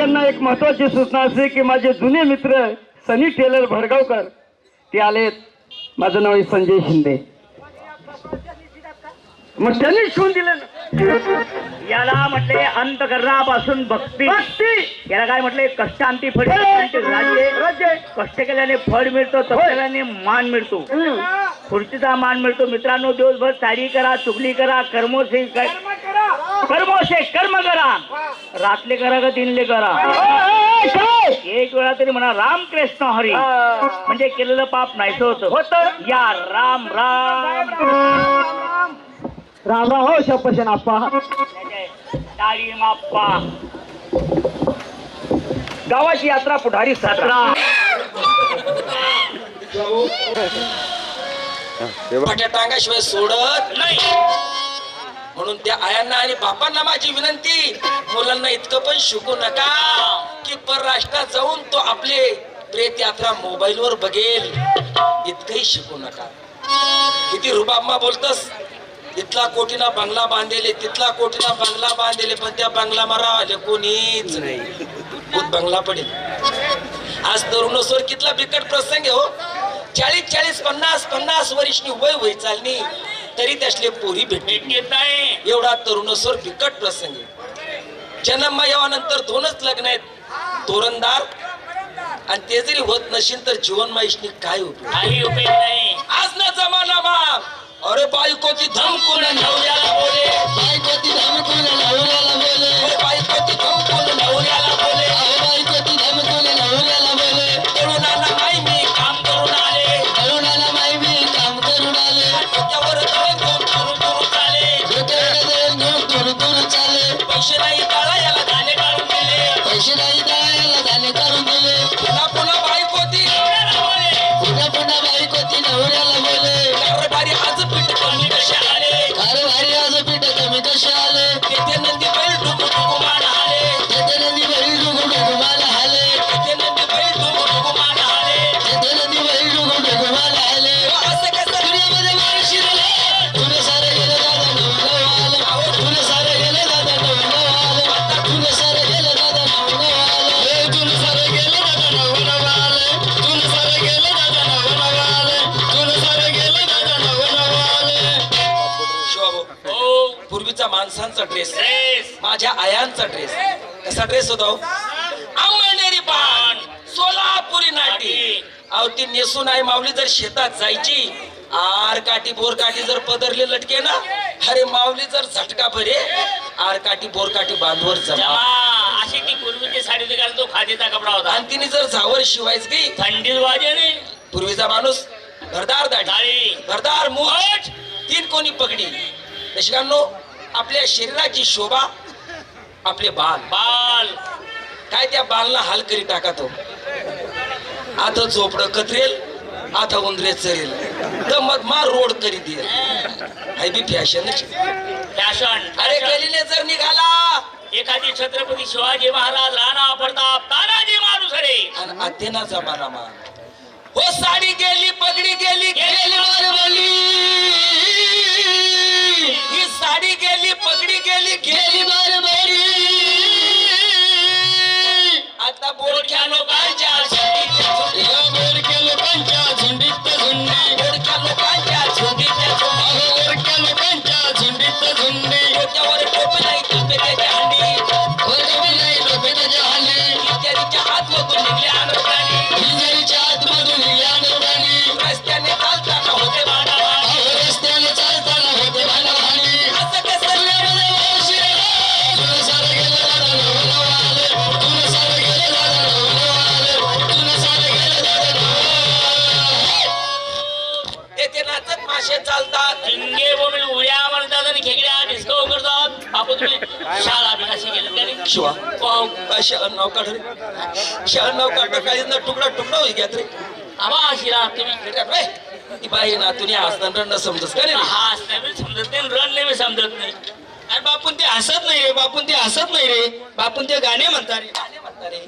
महत्वाची सूचना असे की माझे जुने मित्र सनी टेलर भडगावकर ते आलेत. माझं नाव आहे संजय शिंदे. मग त्यांनी शिवून दिले ना. याला म्हटले अंतकरणापासून भक्ती. भक्ती. याला काय म्हटले? कष्टांती फळ राज्य. राज्य. कष्ट केल्याने फळ मिळतो तप केल्याने मान मिळतो. खुर्चीचा मान मिळतो. मित्रांनो दिवसभर साडी करा चुगली करा कर्मोसे कर्मोसे कर्म करा. रातले करा का दिनले करा? एक वेळा तरी म्हणा राम कृष्ण हरी म्हणजे केलेलं पाप नाहीसं होतं. होत. या राम राम. राम हो शपशन आप्पा डाळी माप्पा गावाची यात्रा पुढारी सतरा. मोठ्या टांगाशिवाय सोडत नाही. म्हणून त्या आयांना आणि बापांना माझी विनंती मुलांना इतकं पण शिकू नका की परराष्ट्रात जाऊन तो आपले प्रेत यात्रा मोबाईल वर बघेल. इतकंही शिकू नका. किती रुबाबमा बोलतस? इथला कोटीना बंगला बांधलेले तिथला कोटीना बंगला बांधलेले पण त्या बंगला मारावाले कोणीच नाही. भूत बंगला पडेल. आज तरुणोसवर कितला बिकट प्रसंग हो. चाळीस चाळीस पन्नास पन्नास वर्षनी वय वय चालणी तरी त्यासले पोरी भेटली. येत आहे एवढा तरुणोसवर बिकट प्रसंग आहे. जन्म यावानंतर दोनच लग्न आहेत तोरणदार आणि ते जरी होत नसेल तर जीवन माहिशनी काय उपयोग? काही उपयोग नाही. आज ना जमाना मा अरे बायकोची धमकून नवऱ्याला बोले. बायकोची धमकून नवऱ्याला बोले. अरे बायकोची धमकून नवऱ्याला बोले. अहो बायकोची धमकून नवऱ्याला बोले. तरुणाला नाही मी काम करून आले. तरुणाला माई मी काम करून आले. डोक्यावर तळ घेऊन तुरू तुरू चाले. डोक्यावर देऊन घेऊन तुरु तुरु चाले. पैसे नाही काढा याला गाणे काढून दिले. पैसे नाही दळायला झाले करून दिले. पुन्हा पुन्हा बायकोती पुन्हा पुन्हा माणसांचा ड्रेस माझ्या आयांचा ड्रेस कसा ड्रेस होता हो? अंमळनेरी पान सोलापुरी नाटी. अहो ती नेसून आई माऊली जर शेतात जायची आर काठी बोर काठी जर पदरले लटके ना अरे माऊली जर झटका भरे आर काठी बोर काठी बांधवर जमा. अशी ती पूर्वीची साडी ते खादीचा कपडा होता. आणि तिने जर झावर शिवायच की थंडीत वाजे पूर्वीचा माणूस घरदार दाढी डाळी घरदार मूठ तीन कोणी पगडी. दशकांनो आपल्या शरीराची शोभा आपले बाल. बाल. काय त्या बालना हाल करी टाका तो. आता झोपड कतरेल आता उंदरे चरेल. तर मग मा रोड करी देईल. Hi B fashion. फॅशन. अरे गलीने जर निघाला. एखादी छत्रपती शिवाजी महाराज राणा प्रताप तानाजी मालुसरे आणि अथेनाचा बारा मा हो साडी गेली पगडी गेली गेली पगडी गेली गेली बरोबरी आता बोरख्या लोका मासे चालतात. हिंगे बोंबील उड्या मारतात आणि खेकड्या डिस्को करतात बापू तुम्ही शाळा बी कशी गेली त्याने शिवा. शहर नाव काढ रे? काढ काही ना तुकडा तुकडा होई घ्या रे? आबा अशी राहत तुम्ही ती बाई ना तुनी असताना न समजस का रे? हा असल्यामुळे समजत नाही रन नाही समजत नाही. अरे बापून ते हसत नाही रे बापून ते हसत नाही रे. बापून ते गाणे म्हणतात रे. गाणे म्हणता रे.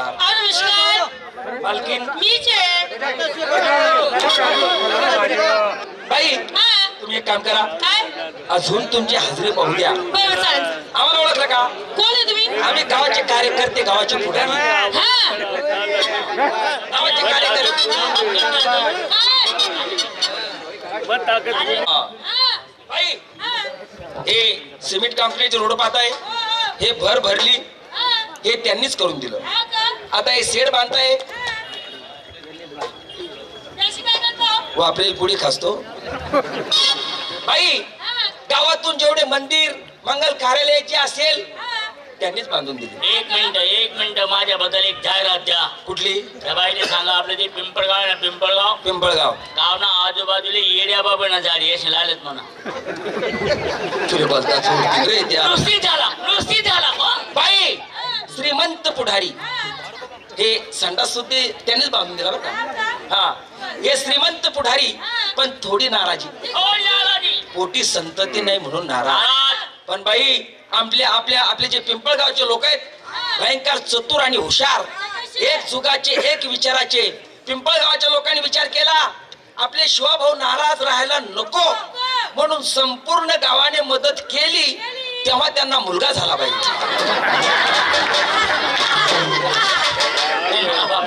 नमस्कार. बाई हा. तुम्ही एक काम करा. अजून तुमची हजेरी पाहू द्या. आम्हाला ओळखलं का? कोण आहे तुम्ही? आम्ही गावाचे कार्यकर्ते गावाचे पुढारी. हा. गावाचे कार्यकर्ते. हा. बाई हे. सिमेंट कॉन्क्रीट रोड पाहताय. हे भर भरली. हे. त्यांनीच करून दिलं. आता हे शेड बांधताय. वापरेल पुढे खासतो. बाई गावातून जेवढे मंदिर मंगल कार्यालय जे असेल त्यांनीच बांधून दिले. एक मिनिट एक मिनिट माझ्याबद्दल एक जाहिरात द्या. कुठली? त्या बाईने सांगा आपलं ते पिंपळगाव आहे ना पिंपळगाव? पिंपळगाव. गाव ना आजूबाजूला येड्या बाबा झाली असे लालत म्हणा. तुले नुसती झाला नुसती झाला. बाई श्रीमंत पुढारी. हे संडास सुद्धा त्यांनीच बांधून दिला बरं का? हा. हे श्रीमंत पुढारी पण थोडी नाराजी. पोटी संतती नाही म्हणून नाराज. पण बाई आपल्या आपल्या आपले जे पिंपळगावचे लोक आहेत भयंकर चतुर आणि हुशार. एक जुगाचे एक विचाराचे. पिंपळगावाच्या लोकांनी विचार केला आपले शिवाभाऊ नाराज राहायला नको. म्हणून संपूर्ण गावाने मदत केली तेव्हा त्यांना मुलगा झाला पाहिजे.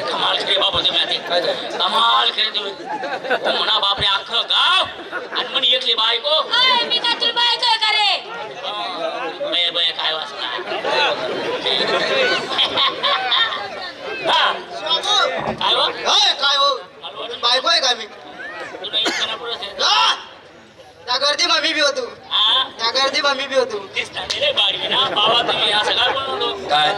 ए, बापरे कमाल केली बाबा तुम्ही आता. काय झालं? कमाल केली तुम्ही हो म्हणा बापरे अख्खं गाव आणि म्हणे एकली बायको अय, मी काय तुला बायको आहे का रे बय बय काय वाचणार काय हो? काय काय हो मला वाटलं बायको आहे का मी तुला इतकं पुढं असेल. आ! त्या गर्दी मम्मी काय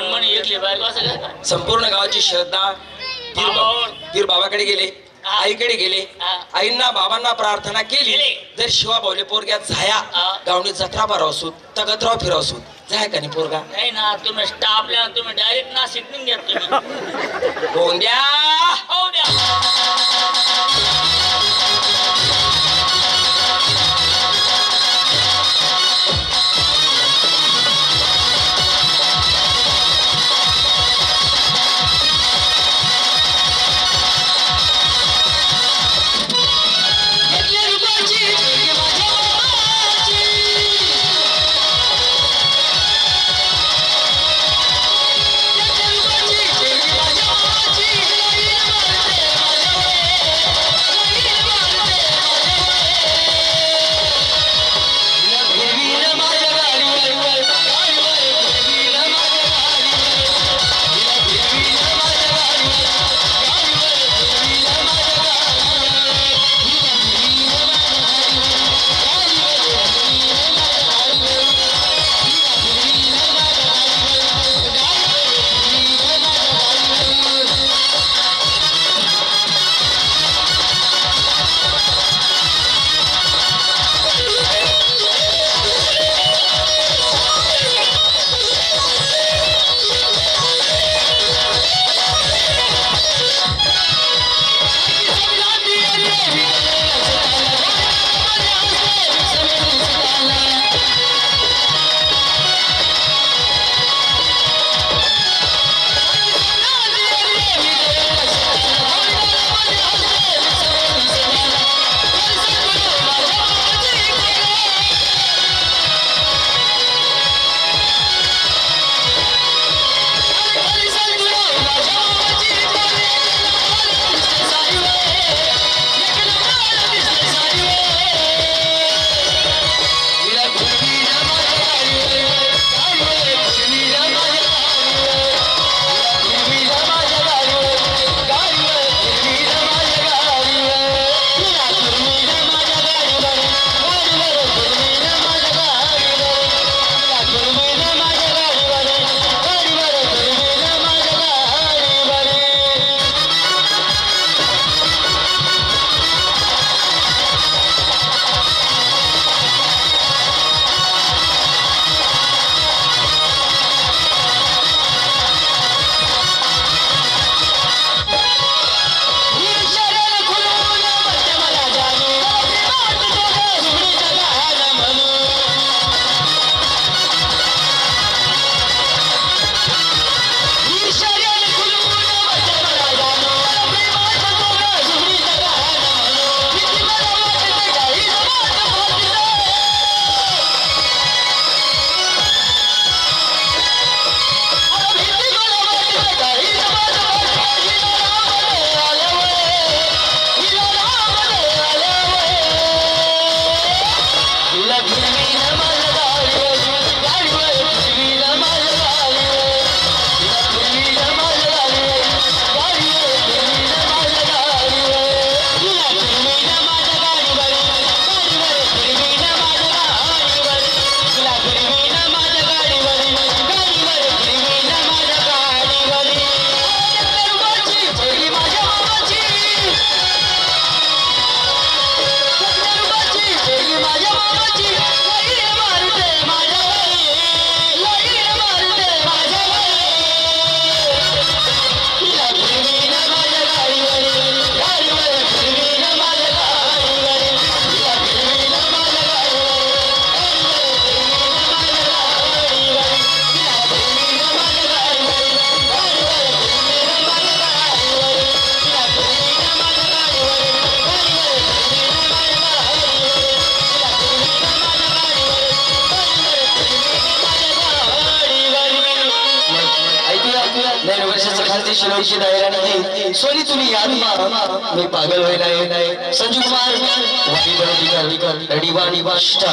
म्हणे एकली बायको असं काय? संपूर्ण गावाची श्रद्धा पीर बाबाकडे गेले. आईकडे गेले हा. आईंना बाबांना प्रार्थना केली केली. जर शिवा भाऊले पोरग्यात झाया हा. गावणी जत्रा भरावसू तगतराव फिरावसू जाय का नाही पोरगा नाही ना तुम्ही स्टाफला तुम्ही डायरेक्ट नाशिक नाही घेत तुम्ही होऊन द्या हो द्या सोनी तुम्ही याद मार मी पागल व्हायला आहे संजू कुमार वाडी वाडी वाडी वाडी वाडी वाडी